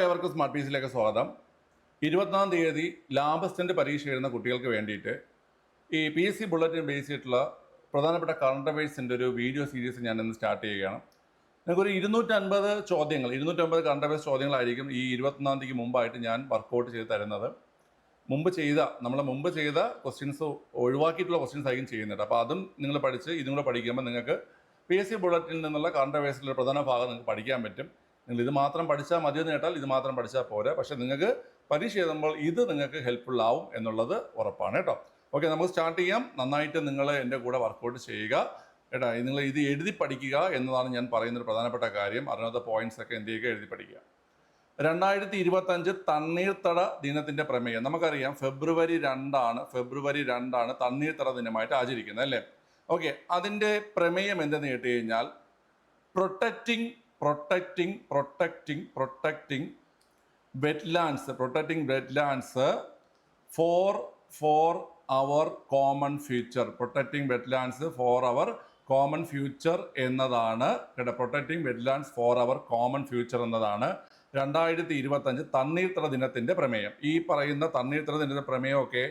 ഏവർക്കും സ്മാർട്ട് പീസിലേക്ക് സ്വാഗതം. ഇരുപത്തിനാം തീയതി ലാബസ്റ്റന്റ് പരീക്ഷ എഴുതുന്ന കുട്ടികൾക്ക് വേണ്ടിയിട്ട് ഈ P S C bulletin base ചെയ്തിട്ടുള്ള പ്രധാനപ്പെട്ട കറണ്ട് അഫയേഴ്സിന്റെ ഒരു വീഡിയോ സീരീസ് ഞാൻ ഇന്ന് സ്റ്റാർട്ട് ചെയ്യുകയാണ്. നിങ്ങൾക്കൊരു ഇരുന്നൂറ്റൻപത് ചോദ്യങ്ങൾ ഇരുന്നൂറ്റമ്പത് കറണ്ട് അഫയേഴ്സ് ചോദ്യങ്ങളായിരിക്കും ഈ ഇരുപത്തൊന്നാം തീയതിക്ക് മുമ്പായിട്ട് ഞാൻ വർക്കൗട്ട് ചെയ്ത് തരുന്നത്. മുമ്പ് ചെയ്ത നമ്മൾ മുമ്പ് ചെയ്ത ക്വസ്റ്റ്യൻസ് ഒഴിവാക്കിയിട്ടുള്ള ക്വസ്റ്റ്യൻസ് ആയിരിക്കും ചെയ്യുന്നുണ്ട് അപ്പോൾ അതും നിങ്ങൾ പഠിച്ച് ഇതും കൂടെ പഠിക്കുമ്പോൾ നിങ്ങൾക്ക് പി എസ് സി ബുള്ളറ്റിൽ നിന്നുള്ള കറണ്ട് അഫയേഴ്സിലെ പ്രധാന ഭാഗം നിങ്ങൾക്ക് പഠിക്കാൻ പറ്റും. നിങ്ങൾ ഇത് മാത്രം പഠിച്ചാൽ മതിയെന്ന് കേട്ടാൽ ഇത് മാത്രം പഠിച്ചാൽ പോരാ. പക്ഷേ നിങ്ങൾക്ക് പരീക്ഷ എഴുതുമ്പോൾ ഇത് നിങ്ങൾക്ക് ഹെൽപ്ഫുൾ ആവും എന്നുള്ളത് ഉറപ്പാണ് കേട്ടോ. ഓക്കെ നമുക്ക് സ്റ്റാർട്ട് ചെയ്യാം. നന്നായിട്ട് നിങ്ങൾ എന്റെ കൂടെ വർക്കൗട്ട് ചെയ്യുക. കേട്ടോ നിങ്ങൾ ഇത് എഴുതി പഠിക്കുക എന്നതാണ് ഞാൻ പറയുന്ന ഒരു പ്രധാനപ്പെട്ട കാര്യം. അറിയാത്ത പോയിന്റ്സ് ഒക്കെ എന്ത് ചെയ്യുക? എഴുതി പഠിക്കുക. രണ്ടായിരത്തി ഇരുപത്തഞ്ച് തണ്ണീർത്തട ദിനത്തിന്റെ പ്രമേയം. നമുക്കറിയാം ഫെബ്രുവരി രണ്ടാണ് ഫെബ്രുവരി രണ്ടാണ് തണ്ണീർത്തട ദിനമായിട്ട് ആചരിക്കുന്നത് അല്ലേ? ഓക്കെ അതിന്റെ പ്രമേയം എന്തെന്ന് കേട്ട് കഴിഞ്ഞാൽ protecting protecting protecting protecting wetlands protecting wetlands for for our common future protecting wetlands for our common future എന്നതാണ്. കേട്ടോ protecting wetlands for our common future എന്നതാണ്. രണ്ടായിരത്തി ഇരുപത്തഞ്ച് തണ്ണീർത്തട ദിനത്തിന്റെ പ്രമേയം. ഈ പറയുന്ന തണ്ണീർത്തട ദിനത്തിന്റെ പ്രമേയമൊക്കെ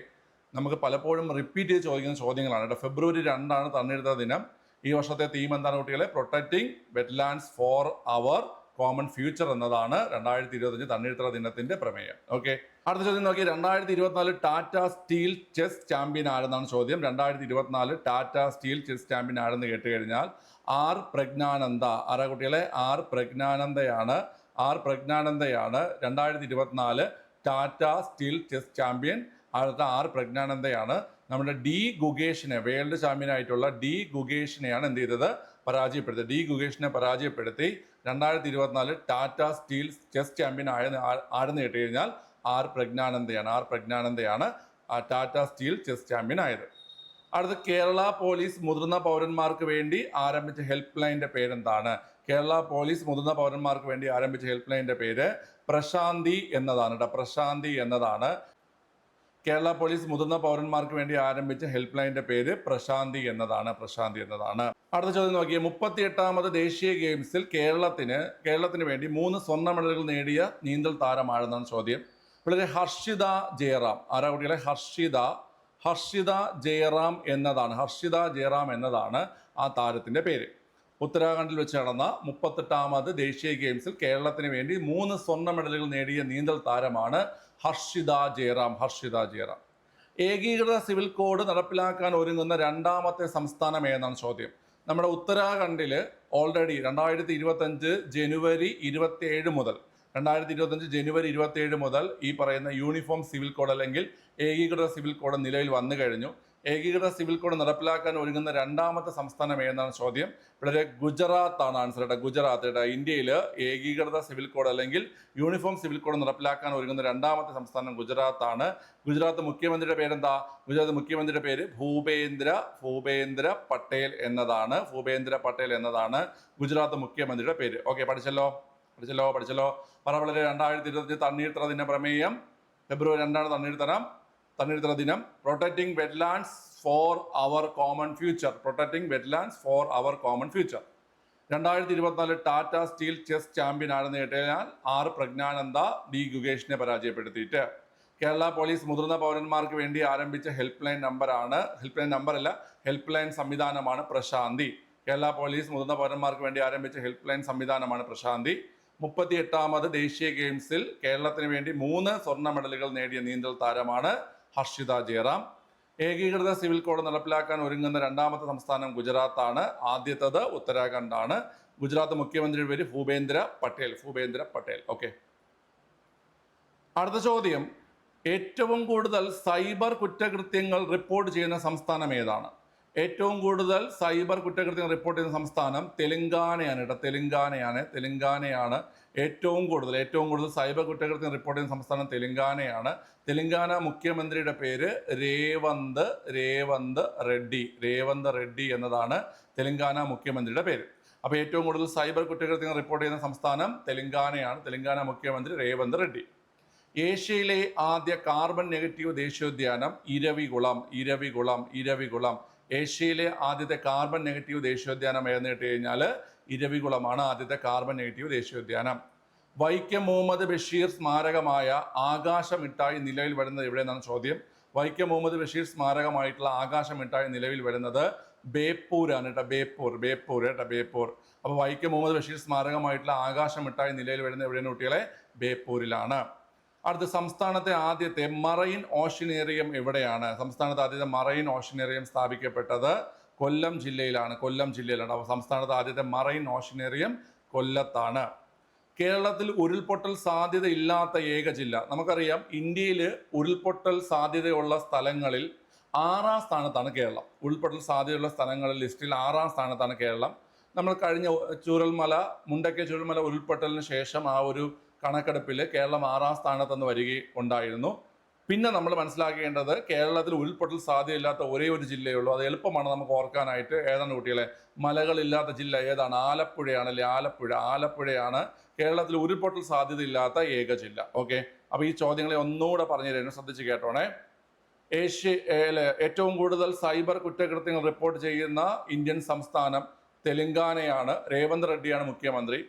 നമുക്ക് പലപ്പോഴും റിപ്പീറ്റ് ചെയ്ത് ചോദിക്കുന്ന ചോദ്യങ്ങളാണ്. കേട്ടോ ഫെബ്രുവരി രണ്ടാണ് തണ്ണീർത്തട ദിനം. ഈ വർഷത്തെ തീം എന്താണ് കുട്ടികളെ? Protecting wetlands for our common future എന്നതാണ് രണ്ടായിരത്തി ഇരുപത്തഞ്ച് തണ്ണീർത്തറ ദിനത്തിന്റെ പ്രമേയം. ഓക്കെ അടുത്ത ചോദ്യം നോക്കി രണ്ടായിരത്തി ഇരുപത്തിനാല് ടാറ്റ സ്റ്റീൽ ചെസ് ചാമ്പ്യൻ ആരെന്നാണ് ചോദ്യം? രണ്ടായിരത്തി ഇരുപത്തിനാല് ടാറ്റ സ്റ്റീൽ ചെസ് ചാമ്പ്യൻ ആരെന്ന് കേട്ട് കഴിഞ്ഞാൽ ആർ പ്രജ്ഞാനന്ദ. ആരാ കുട്ടികളെ? ആർ പ്രജ്ഞാനന്ദയാണ്. ആർ പ്രജ്ഞാനന്ദയാണ്. രണ്ടായിരത്തി ഇരുപത്തിനാല് ടാറ്റ സ്റ്റീൽ ചെസ് ചാമ്പ്യൻ അടുത്ത ആർ പ്രജ്ഞാനന്ദയാണ്. നമ്മുടെ ഡി ഗുഗേഷിനെ വേൾഡ് ചാമ്പ്യനായിട്ടുള്ള ഡി ഗുഗേഷിനെയാണ് എന്ത് ചെയ്തത്? പരാജയപ്പെടുത്തി ഡി ഗുഗേഷിനെ പരാജയപ്പെടുത്തി രണ്ടായിരത്തി ഇരുപത്തിനാല് ടാറ്റ സ്റ്റീൽ ചെസ് ചാമ്പ്യൻ ആയ ആരെന്ന് കേട്ട് കഴിഞ്ഞാൽ ആർ പ്രജ്ഞാനന്ദയാണ്. ആർ പ്രജ്ഞാനന്ദയാണ് ടാറ്റ സ്റ്റീൽ ചെസ് ചാമ്പ്യൻ ആയത്. അടുത്ത കേരള പോലീസ് മുതിർന്ന പൗരന്മാർക്ക് വേണ്ടി ആരംഭിച്ച ഹെൽപ്പ് ലൈന്റെ പേരെന്താണ്? കേരള പോലീസ് മുതിർന്ന പൗരന്മാർക്ക് വേണ്ടി ആരംഭിച്ച ഹെൽപ്പ് ലൈന്റെ പേര് പ്രശാന്തി എന്നതാണ് കേട്ടോ പ്രശാന്തി എന്നതാണ് കേരള പോലീസ് മുതിർന്ന പൗരന്മാർക്ക് വേണ്ടി ആരംഭിച്ച ഹെൽപ്പ് ലൈനിന്റെ പേര് പ്രശാന്തി എന്നതാണ്. പ്രശാന്തി എന്നതാണ്. അടുത്ത ചോദ്യം നോക്കിയ. മുപ്പത്തി എട്ടാമത് ദേശീയ ഗെയിംസിൽ കേരളത്തിന് കേരളത്തിന് വേണ്ടി മൂന്ന് സ്വർണ മെഡലുകൾ നേടിയ നീന്തൽ താരമാണെന്നാണ് ചോദ്യം. വളരെ ഹർഷിത ജയറാം. ആരാ കുട്ടികളെ? ഹർഷിത. ഹർഷിത ജയറാം എന്നതാണ്. ഹർഷിത ജയറാം എന്നതാണ് ആ താരത്തിന്റെ പേര്. ഉത്തരാഖണ്ഡിൽ വെച്ച് നടന്ന മുപ്പത്തെട്ടാമത് ദേശീയ ഗെയിംസിൽ കേരളത്തിന് വേണ്ടി മൂന്ന് സ്വർണ മെഡലുകൾ നേടിയ നീന്തൽ താരമാണ് ഹർഷിത ജയറാം ഹർഷിത ജയറാം. ഏകീകൃത സിവിൽ കോഡ് നടപ്പിലാക്കാൻ ഒരുങ്ങുന്ന രണ്ടാമത്തെ സംസ്ഥാനം ഏതാണ് ചോദ്യം? നമ്മുടെ ഉത്തരാഖണ്ഡിൽ ഓൾറെഡി രണ്ടായിരത്തി ഇരുപത്തഞ്ച് ജനുവരി ഇരുപത്തിയേഴ് മുതൽ രണ്ടായിരത്തി ഇരുപത്തഞ്ച് ജനുവരി ഇരുപത്തിയേഴ് മുതൽ ഈ പറയുന്ന യൂണിഫോം സിവിൽ കോഡ് അല്ലെങ്കിൽ ഏകീകൃത സിവിൽ കോഡ് നിലവിൽ വന്നു കഴിഞ്ഞു. ഏകീകൃത സിവിൽ കോഡ് നടപ്പിലാക്കാൻ ഒരുങ്ങുന്ന രണ്ടാമത്തെ സംസ്ഥാനം ഏതാണ് ചോദ്യം? വളരെ ഗുജറാത്ത് ആണ് ആൻസർ കേട്ടോ. ഗുജറാത്ത് കേട്ടോ. ഇന്ത്യയിൽ ഏകീകൃത സിവിൽ കോഡ് അല്ലെങ്കിൽ യൂണിഫോം സിവിൽ കോഡ് നടപ്പിലാക്കാൻ ഒരുങ്ങുന്ന രണ്ടാമത്തെ സംസ്ഥാനം ഗുജറാത്ത് ആണ് ഗുജറാത്ത് മുഖ്യമന്ത്രിയുടെ പേരെന്താ? ഗുജറാത്ത് മുഖ്യമന്ത്രിയുടെ പേര് ഭൂപേന്ദ്ര ഭൂപേന്ദ്ര പട്ടേൽ എന്നതാണ്. ഭൂപേന്ദ്ര പട്ടേൽ എന്നതാണ് ഗുജറാത്ത് മുഖ്യമന്ത്രിയുടെ പേര്. ഓക്കെ പഠിച്ചല്ലോ. പഠിച്ചല്ലോ പഠിച്ചല്ലോ. പറ വളരെ രണ്ടായിരത്തി ഇരുപത്തി തണ്ണീർത്തറ ദിന പ്രമേയം ഫെബ്രുവരി രണ്ടാണ് തണ്ണീർത്തരം തണ്ണീർത്തറ ദിനം protecting wetlands for our common future protecting wetlands for our common future രണ്ടായിരത്തി ഇരുപത്തിനാല് ടാറ്റ സ്റ്റീൽ ചെസ് ചാമ്പ്യൻ ആണെന്ന് കേട്ടാൽ ആർ പ്രജ്ഞാനന്ദ ഡി ഗുഗേഷിനെ പരാജയപ്പെടുത്തിയിട്ട്. കേരള പോലീസ് മുതിർന്ന പൗരന്മാർക്ക് വേണ്ടി ആരംഭിച്ച ഹെൽപ്പ് ലൈൻ നമ്പറാണ് ഹെൽപ്പ് ലൈൻ നമ്പർ അല്ല ഹെൽപ്പ് ലൈൻ സംവിധാനമാണ് പ്രശാന്തി. കേരള പോലീസ് മുതിർന്ന പൗരന്മാർക്ക് വേണ്ടി ആരംഭിച്ച ഹെൽപ്പ് ലൈൻ സംവിധാനമാണ് പ്രശാന്തി. മുപ്പത്തി എട്ടാമത് ദേശീയ ഗെയിംസിൽ കേരളത്തിന് വേണ്ടി മൂന്ന് സ്വർണ മെഡലുകൾ നേടിയ നീന്തൽ താരമാണ് ഹർഷിത ജയറാം. ഏകീകൃത സിവിൽ കോഡ് നടപ്പിലാക്കാൻ ഒരുങ്ങുന്ന രണ്ടാമത്തെ സംസ്ഥാനം ഗുജറാത്താണ്. ആദ്യത്തത് ഉത്തരാഖണ്ഡാണ്. ഗുജറാത്ത് മുഖ്യമന്ത്രിയുടെ പേര് ഭൂപേന്ദ്ര പട്ടേൽ. ഭൂപേന്ദ്ര പട്ടേൽ. ഓക്കെ. അടുത്ത ചോദ്യം. ഏറ്റവും കൂടുതൽ സൈബർ കുറ്റകൃത്യങ്ങൾ റിപ്പോർട്ട് ചെയ്യുന്ന സംസ്ഥാനം ഏതാണ്? ഏറ്റവും കൂടുതൽ സൈബർ കുറ്റകൃത്യങ്ങൾ റിപ്പോർട്ട് ചെയ്യുന്ന സംസ്ഥാനം തെലങ്കാനയാണ് കേട്ടോ. തെലങ്കാനയാണ്. തെലങ്കാനയാണ് ഏറ്റവും കൂടുതൽ ഏറ്റവും കൂടുതൽ സൈബർ കുറ്റകൃത്യം റിപ്പോർട്ട് ചെയ്യുന്ന സംസ്ഥാനം തെലങ്കാനയാണ്. തെലങ്കാന മുഖ്യമന്ത്രിയുടെ പേര് രേവന്ത് രേവന്ത് റെഡ്ഡി. രേവന്ത് റെഡ്ഡി എന്നതാണ് തെലങ്കാന മുഖ്യമന്ത്രിയുടെ പേര്. അപ്പോൾ ഏറ്റവും കൂടുതൽ സൈബർ കുറ്റകൃത്യങ്ങൾ റിപ്പോർട്ട് ചെയ്യുന്ന സംസ്ഥാനം തെലങ്കാനയാണ്. തെലങ്കാന മുഖ്യമന്ത്രി രേവന്ത് റെഡ്ഡി. ഏഷ്യയിലെ ആദ്യ കാർബൺ നെഗറ്റീവ് ദേശീയോദ്യാനം ഇരവികുളം ഇരവികുളം ഇരവികുളം. ഏഷ്യയിലെ ആദ്യത്തെ കാർബൺ നെഗറ്റീവ് ദേശീയോദ്യാനം ഏതെന്ന് കേട്ട് കഴിഞ്ഞാൽ ഇരവികുളമാണ് ആദ്യത്തെ കാർബൺ നെഗറ്റീവ് ദേശീയോദ്യാനം. വൈക്കം മുഹമ്മദ് ബഷീർ സ്മാരകമായ ആകാശമിട്ടായി നിലവിൽ വരുന്നത് എവിടെയെന്നാണ് ചോദ്യം? വൈക്കം മുഹമ്മദ് ബഷീർ സ്മാരകമായിട്ടുള്ള ആകാശമിട്ടായി നിലവിൽ വരുന്നത് ബേപ്പൂരാണ് കേട്ടോ ബേപ്പൂർ ബേപ്പൂർ കേട്ടോ ബേപ്പൂർ. അപ്പോൾ വൈക്കം മുഹമ്മദ് ബഷീർ സ്മാരകമായിട്ടുള്ള ആകാശമിട്ടായി നിലയിൽ വരുന്നത് എവിടെയാണ് കുട്ടികളെ? ബേപ്പൂരിലാണ്. അടുത്ത സംസ്ഥാനത്തെ ആദ്യത്തെ മറൈൻ ഓഷനേറിയം എവിടെയാണ്? സംസ്ഥാനത്തെ ആദ്യത്തെ മറൈൻ ഓഷനേറിയം സ്ഥാപിക്കപ്പെട്ടത് കൊല്ലം ജില്ലയിലാണ്. കൊല്ലം ജില്ലയിലാണ്. അപ്പോൾ സംസ്ഥാനത്തെ ആദ്യത്തെ മറൈൻ ഓഷനേറിയം കൊല്ലത്താണ്. കേരളത്തിൽ ഉരുൾപൊട്ടൽ സാധ്യത ഇല്ലാത്ത ഏക ജില്ല. നമുക്കറിയാം ഇന്ത്യയിൽ ഉരുൾപൊട്ടൽ സാധ്യതയുള്ള സ്ഥലങ്ങളിൽ ആറാം സ്ഥാനത്താണ് കേരളം. ഉരുൾപൊട്ടൽ സാധ്യതയുള്ള സ്ഥലങ്ങളിൽ ലിസ്റ്റിൽ ആറാം സ്ഥാനത്താണ് കേരളം. നമ്മൾ കഴിഞ്ഞ ചൂരൽമല മുണ്ടക്കെ ചൂരൽമല ഉരുൾപൊട്ടലിന് ശേഷം ആ ഒരു കണക്കെടുപ്പിൽ കേരളം ആറാം സ്ഥാനത്തെന്ന് വരികയുണ്ടായിരുന്നു. പിന്നെ നമ്മൾ മനസ്സിലാക്കേണ്ടത് കേരളത്തിൽ ഉരുൾപൊട്ടൽ സാധ്യതയില്ലാത്ത ഒരേ ഒരു ജില്ലയുള്ളൂ അത് എളുപ്പമാണ് നമുക്ക് ഓർക്കാനായിട്ട്. ഏതാണ് കുട്ടികളെ മലകളില്ലാത്ത ജില്ല ഏതാണ്? ആലപ്പുഴയാണ് അല്ലെ? ആലപ്പുഴ. ആലപ്പുഴയാണ് കേരളത്തിൽ ഉരുൾപൊട്ടൽ സാധ്യതയില്ലാത്ത ഏക ജില്ല. ഓക്കെ? അപ്പോൾ ഈ ചോദ്യങ്ങളെ ഒന്നുകൂടെ പറഞ്ഞു തരുന്നു. ശ്രദ്ധിച്ച് കേട്ടോണേ. ഏഷ്യയിലെ ഏറ്റവും കൂടുതൽ സൈബർ കുറ്റകൃത്യങ്ങൾ റിപ്പോർട്ട് ചെയ്യുന്ന ഇന്ത്യൻ സംസ്ഥാനം തെലങ്കാനയാണ്. രേവന്ത് റെഡ്ഡിയാണ് മുഖ്യമന്ത്രി.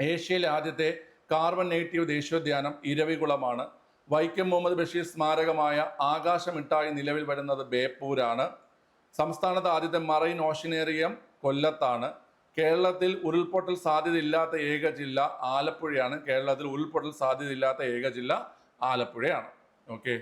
ഏഷ്യയിലെ ആദ്യത്തെ കാർബൺ നെഗറ്റീവ് ദേശീയോദ്യാനം ഇരവികുളമാണ്. വൈക്കം മുഹമ്മദ് ബഷീർ സ്മാരകമായ ആകാശമിട്ടായി നിലവിൽ വരുന്നത് ബേപ്പൂരാണ്. സംസ്ഥാനത്ത് ആദ്യത്തെ മറൈൻ ഓഷനേറിയം കൊല്ലത്താണ്. കേരളത്തിൽ ഉരുൾപൊട്ടൽ സാധ്യതയില്ലാത്ത ഏക ജില്ല ആലപ്പുഴയാണ്. കേരളത്തിൽ ഉരുൾപൊട്ടൽ സാധ്യതയില്ലാത്ത ഏക ജില്ല ആലപ്പുഴയാണ്. ഓക്കെ.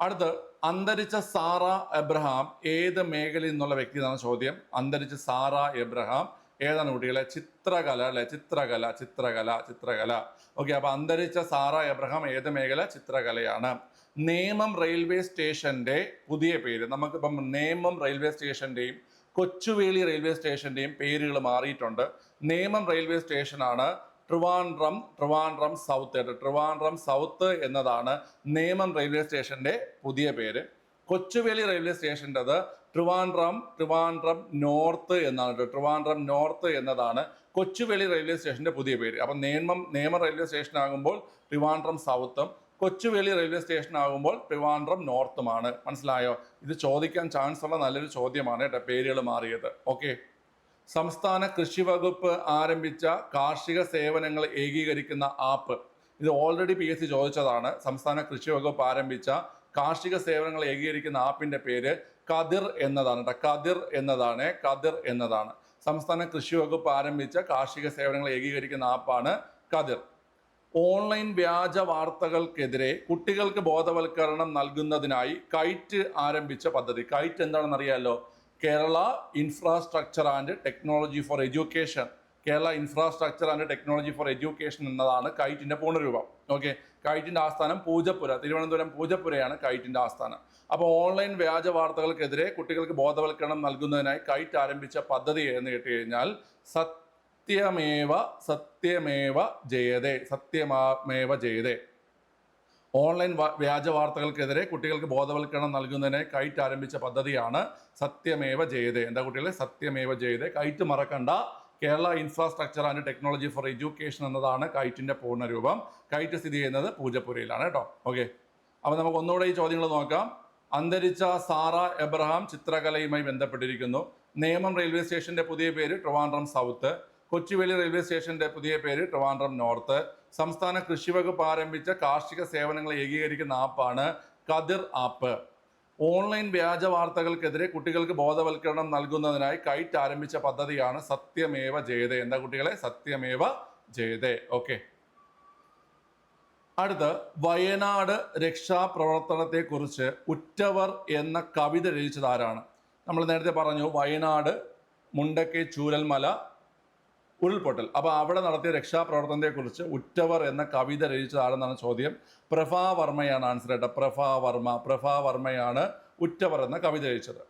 അടുത്ത് അന്തരിച്ച സാറ എബ്രഹാം ഏത് മേഖലയിൽ നിന്നുള്ള വ്യക്തി എന്നാണ് ചോദ്യം. അന്തരിച്ച സാറ എബ്രഹാം ഏതാണ് കുട്ടികളെ? ചിത്രകല അല്ലെ? ചിത്രകല ചിത്രകല ചിത്രകല. ഓക്കെ അപ്പൊ അന്തരിച്ച സാറ എബ്രഹാം ഏത് മേഖല? ചിത്രകലയാണ്. നേമം റെയിൽവേ സ്റ്റേഷന്റെ പുതിയ പേര്. നമുക്കിപ്പം നേമം റെയിൽവേ സ്റ്റേഷന്റെയും കൊച്ചുവേളി റെയിൽവേ സ്റ്റേഷന്റെയും പേരുകൾ മാറിയിട്ടുണ്ട്. നേമം റെയിൽവേ സ്റ്റേഷനാണ് ട്രിവാൻഡ്രം ട്രിവാൻഡ്രം സൗത്ത്. ആയിട്ട് ട്രിവാൻഡ്രം സൗത്ത് എന്നതാണ് നേമം റെയിൽവേ സ്റ്റേഷന്റെ പുതിയ പേര്. കൊച്ചുവേളി റെയിൽവേ സ്റ്റേഷന്റെത് ട്രിവാൻഡ്രം ട്രിവാൻഡ്രം നോർത്ത് എന്നാണ് കേട്ടോ. ട്രിവാൻഡ്രം നോർത്ത് എന്നതാണ് കൊച്ചുവേളി റെയിൽവേ സ്റ്റേഷന്റെ പുതിയ പേര്. അപ്പം നേമം നേമം റെയിൽവേ സ്റ്റേഷൻ ആകുമ്പോൾ ട്രിവാൻഡ്രം സൗത്തും കൊച്ചുവേളി റെയിൽവേ സ്റ്റേഷൻ ആകുമ്പോൾ ട്രിവാൻഡ്രം നോർത്തുമാണ്. മനസ്സിലായോ? ഇത് ചോദിക്കാൻ ചാൻസ് ഉള്ള നല്ലൊരു ചോദ്യമാണ് കേട്ടോ പേരുകൾ മാറിയത്. ഓക്കെ സംസ്ഥാന കൃഷി വകുപ്പ് ആരംഭിച്ച കാർഷിക സേവനങ്ങൾ ഏകീകരിക്കുന്ന ആപ്പ് ഇത് ഓൾറെഡി പി എസ് സി ചോദിച്ചതാണ്. സംസ്ഥാന കൃഷി വകുപ്പ് ആരംഭിച്ച കാർഷിക സേവനങ്ങൾ ഏകീകരിക്കുന്ന ആപ്പിന്റെ പേര് കതിർ എന്നതാണ് കതിർ എന്നതാണ് കതിർ എന്നതാണ്. സംസ്ഥാന കൃഷി വകുപ്പ് ആരംഭിച്ച കാർഷിക സേവനങ്ങൾ ഏകീകരിക്കുന്ന ആപ്പാണ് കതിർ ഓൺലൈൻ വ്യാജ വാർത്തകൾക്കെതിരെ കുട്ടികൾക്ക് ബോധവൽക്കരണം നൽകുന്നതിനായി കൈറ്റ് ആരംഭിച്ച പദ്ധതി. കൈറ്റ് എന്താണെന്ന് അറിയാമല്ലോ Kerala infrastructure and technology for education. Kerala infrastructure and technology for education എന്നതാണ് കൈറ്റിന്റെ പൂർണരൂപം ഓക്കെ കൈറ്റിന്റെ ആസ്ഥാനം പൂജപ്പുര തിരുവനന്തപുരം പൂജപ്പുരയാണ് കൈറ്റിന്റെ ആസ്ഥാനം. അപ്പോൾ ഓൺലൈൻ വ്യാജ വാർത്തകൾക്കെതിരെ കുട്ടികൾക്ക് ബോധവൽക്കരണം നൽകുന്നതിനായി കൈറ്റ് ആരംഭിച്ച പദ്ധതി എന്ന് കേട്ട് കഴിഞ്ഞാൽ സത്യമേവ സത്യമേവ ജയതേ സത്യമാമേവ ജയതേ. ഓൺലൈൻ വ്യാജ വാർത്തകൾക്കെതിരെ കുട്ടികൾക്ക് ബോധവൽക്കരണം നൽകുന്നതിന് കൈറ്റ് ആരംഭിച്ച പദ്ധതിയാണ് സത്യമേവ ജയതേ. എന്താ കുട്ടികളെ? സത്യമേവ ജയതേ. കൈറ്റ് മറക്കണ്ട. Kerala infrastructure and technology for education എന്നതാണ് കൈറ്റിന്റെ പൂർണരൂപം കൈറ്റ് സ്ഥിതി ചെയ്യുന്നത് പൂജപ്പുരയിലാണ് കേട്ടോ. ഓക്കെ അപ്പോൾ നമുക്ക് ഒന്നുകൂടെ ഈ ചോദ്യങ്ങൾ നോക്കാം. അന്തരിച്ച സാറ എബ്രഹാം ചിത്രകലയുമായി ബന്ധപ്പെട്ടിരിക്കുന്നു. നേമം റെയിൽവേ സ്റ്റേഷന്റെ പുതിയ പേര് ട്രിവാൻഡ്രം സൗത്ത് കൊച്ചുവേലി റെയിൽവേ സ്റ്റേഷന്റെ പുതിയ പേര് ട്രിവാൻഡ്രം നോർത്ത് സംസ്ഥാന കൃഷി വകുപ്പ് ആരംഭിച്ച കാർഷിക സേവനങ്ങൾ ഏകീകരിക്കുന്ന ആപ്പാണ് കതിർ ആപ്പ് ഓൺലൈൻ വ്യാജ വാർത്തകൾക്കെതിരെ കുട്ടികൾക്ക് ബോധവൽക്കരണം നൽകുന്നതിനായി കൈറ്റ് ആരംഭിച്ച പദ്ധതിയാണ് സത്യമേവ ജയതേ. എന്താ കുട്ടികളെ? സത്യമേവ ജയതേ. ഓക്കെ. അടുത്ത് വയനാട് രക്ഷാപ്രവർത്തനത്തെക്കുറിച്ച് ഉറ്റവർ എന്ന കവിത രചിച്ചത് ആരാണ്? നമ്മൾ നേരത്തെ പറഞ്ഞു വയനാട് മുണ്ടക്കൈ ചൂരൽമല ഉരുൾപൊട്ടൽ അപ്പോൾ അവിടെ നടത്തിയ രക്ഷാപ്രവർത്തനത്തെക്കുറിച്ച് ഉറ്റവർ എന്ന കവിത രചിച്ച ആളെന്നാണ് ചോദ്യം പ്രഭാവർമ്മയാണ് ആൻസർ കേട്ടത്. പ്രഭാ വർമ്മ പ്രഭാ വർമ്മയാണ് ഉറ്റവർ എന്ന കവിത രചിച്ചത്.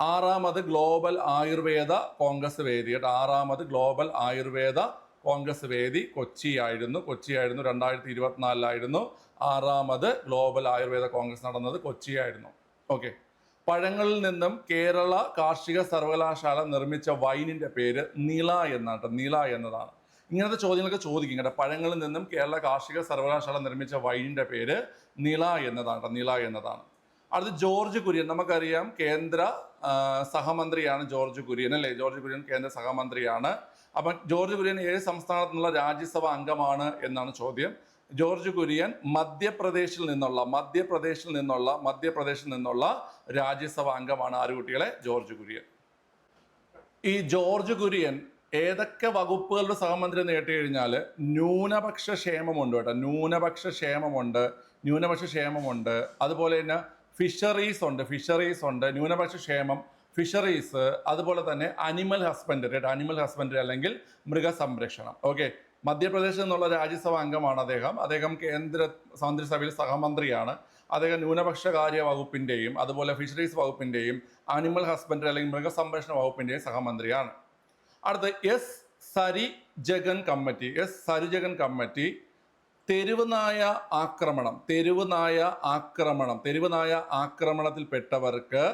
ആറാമത് ഗ്ലോബൽ ആയുർവേദ കോൺഗ്രസ് വേദി കേട്ടോ. ആറാമത് ഗ്ലോബൽ ആയുർവേദ കോൺഗ്രസ് വേദി കൊച്ചിയായിരുന്നു കൊച്ചിയായിരുന്നു രണ്ടായിരത്തി ഇരുപത്തിനാലിലായിരുന്നു ആറാമത് ഗ്ലോബൽ ആയുർവേദ കോൺഗ്രസ് നടന്നത് കൊച്ചിയായിരുന്നു ഓക്കെ പഴങ്ങളിൽ നിന്നും കേരള കാർഷിക സർവകലാശാല നിർമ്മിച്ച വൈനിന്റെ പേര് നിള എന്നാണ്. നിള എന്നതാണ്. ഇങ്ങനത്തെ ചോദ്യങ്ങളൊക്കെ ചോദിക്കും കേട്ടോ. പഴങ്ങളിൽ നിന്നും കേരള കാർഷിക സർവകലാശാല നിർമ്മിച്ച വൈനിന്റെ പേര് നിള എന്നതാണ്. നിള എന്നതാണ്. അടുത്ത് ജോർജ് കുര്യൻ. നമുക്കറിയാം കേന്ദ്ര സഹമന്ത്രിയാണ് ജോർജ് കുര്യൻ അല്ലേ? ജോർജ് കുര്യൻ കേന്ദ്ര സഹമന്ത്രിയാണ്. അപ്പം ജോർജ് കുര്യൻ ഏഴ് സംസ്ഥാനത്തുള്ള നിന്നുള്ള രാജ്യസഭ അംഗമാണ് എന്നാണ് ചോദ്യം. ജോർജ് കുര്യൻ മധ്യപ്രദേശിൽ നിന്നുള്ള മധ്യപ്രദേശിൽ നിന്നുള്ള മധ്യപ്രദേശിൽ നിന്നുള്ള രാജ്യസഭ അംഗമാണ് ആര് കുട്ടികളെ? ജോർജ് കുര്യൻ. ഈ ജോർജ് കുര്യൻ ഏതൊക്കെ വകുപ്പുകളുടെ സഹമന്ത്രി നേട്ടി കഴിഞ്ഞാൽ ന്യൂനപക്ഷ ക്ഷേമമുണ്ട് കേട്ടോ. ന്യൂനപക്ഷ ക്ഷേമമുണ്ട് ന്യൂനപക്ഷ ക്ഷേമമുണ്ട്. അതുപോലെ തന്നെ ഫിഷറീസ് ഉണ്ട് ഫിഷറീസ് ഉണ്ട് ന്യൂനപക്ഷ ക്ഷേമം ഫിഷറീസ് അതുപോലെ തന്നെ അനിമൽ ഹസ്ബൻഡറി അനിമൽ ഹസ്ബൻഡറി അല്ലെങ്കിൽ മൃഗസംരക്ഷണം. ഓക്കെ മധ്യപ്രദേശിൽ നിന്നുള്ള രാജ്യസഭാ അംഗമാണ് അദ്ദേഹം. അദ്ദേഹം കേന്ദ്ര മന്ത്രിസഭയിൽ സഹമന്ത്രിയാണ്. അദ്ദേഹം ന്യൂനപക്ഷ കാര്യ വകുപ്പിന്റെയും അതുപോലെ ഫിഷറീസ് വകുപ്പിന്റെയും ആനിമൽ ഹസ്ബൻഡറി അല്ലെങ്കിൽ മൃഗസംരക്ഷണ വകുപ്പിന്റെയും സഹമന്ത്രിയാണ്. അടുത്ത S Siri Jagan committee. S Sirijagan committee തെരുവ് നായ ആക്രമണം തെരുവ് നായ ആക്രമണം തെരുവ് നായ ആക്രമണത്തിൽപ്പെട്ടവർക്ക്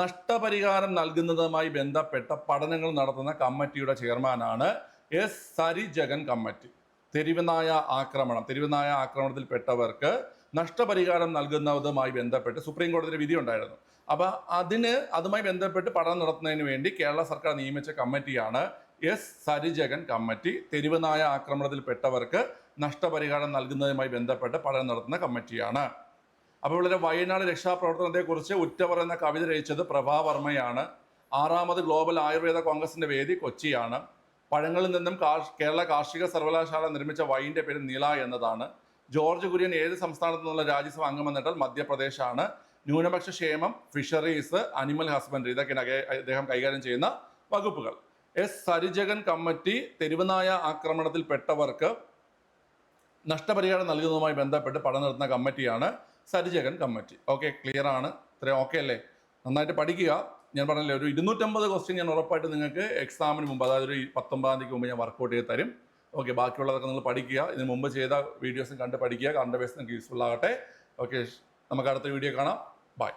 നഷ്ടപരിഹാരം നൽകുന്നതുമായി ബന്ധപ്പെട്ട പഠനങ്ങൾ നടത്തുന്ന കമ്മിറ്റിയുടെ ചെയർമാനാണ് എസ് സരിജഗൻ കമ്മിറ്റി. തെരുവനായ ആക്രമണം. തെരുവനായ ആക്രമണത്തിൽപ്പെട്ടവർക്ക് നഷ്ടപരിഹാരം നൽകുന്നതുമായി ബന്ധപ്പെട്ട് സുപ്രീം കോടതിയുടെ വിധി ഉണ്ടായിരുന്നു. അപ്പോൾ അതിന് അതുമായി ബന്ധപ്പെട്ട് പഠനം നടത്തുന്നതിന് വേണ്ടി കേരള സർക്കാർ നിയമിച്ച കമ്മിറ്റിയാണ് എസ് സരിജഗൻ കമ്മിറ്റി. തെരുവനായ ആക്രമണത്തിൽപ്പെട്ടവർക്ക് നഷ്ടപരിഹാരം നൽകുന്നതുമായി ബന്ധപ്പെട്ട് പഠനം നടത്തുന്ന കമ്മിറ്റിയാണ്. അപ്പോൾ ഇവിടെ വയനാട് രക്ഷാപ്രവർത്തനത്തെക്കുറിച്ച് ഉറ്റവർ എന്ന കവിത രചിച്ചത് പ്രഭാവർമ്മയാണ്. ആറാമത് ഗ്ലോബൽ ആയുർവേദ കോൺഗ്രസിന്റെ വേദി കൊച്ചിയാണ്. പഴങ്ങളിൽ നിന്നും കേരള കാർഷിക സർവകലാശാല നിർമ്മിച്ച വൈന്റെ പേര് നില എന്നതാണ്. ജോർജ് കുര്യൻ ഏത് സംസ്ഥാനത്തു നിന്നുള്ള രാജ്യസഭ അംഗമെന്നിട്ടാൽ മധ്യപ്രദേശാണ്. ന്യൂനപക്ഷ ക്ഷേമം ഫിഷറീസ് അനിമൽ ഹസ്ബൻഡറി ഇതൊക്കെയാണ് അദ്ദേഹം കൈകാര്യം ചെയ്യുന്ന വകുപ്പുകൾ. എസ് സരിജഗൻ കമ്മിറ്റി തെരുവുനായ ആക്രമണത്തിൽപ്പെട്ടവർക്ക് നഷ്ടപരിഹാരം നൽകുന്നതുമായി ബന്ധപ്പെട്ട് പഠനം നടത്തുന്ന കമ്മിറ്റിയാണ് സരിജഗൻ കമ്മിറ്റി. ഓക്കെ ക്ലിയർ ആണ്. ഇത്രയും ഓക്കെ അല്ലേ? നന്നായിട്ട് പഠിക്കുക. ഞാൻ പറഞ്ഞില്ലേ ഒരു ഇരുന്നൂറ്റമ്പത് ക്വസ്റ്റ്യൻ ഞാൻ ഉറപ്പായിട്ട് നിങ്ങൾക്ക് എക്സാമിന് മുമ്പ് അതായത് ഒരു പത്തൊമ്പതാം തീയതിക്ക് മുമ്പ് ഞാൻ വർക്കൗട്ട് ചെയ്ത് തരും. ഓക്കെ ബാക്കിയുള്ളതൊക്കെ നിങ്ങൾ പഠിക്കുക. ഇതിന് മുമ്പ് ചെയ്ത വീഡിയോസും കണ്ട് പഠിക്കുക. കണ്ട ബേസ് നിങ്ങൾക്ക് യൂസ്ഫുൾ ആകട്ടെ. ഓക്കെ നമുക്ക് അടുത്ത വീഡിയോ കാണാം. ബൈ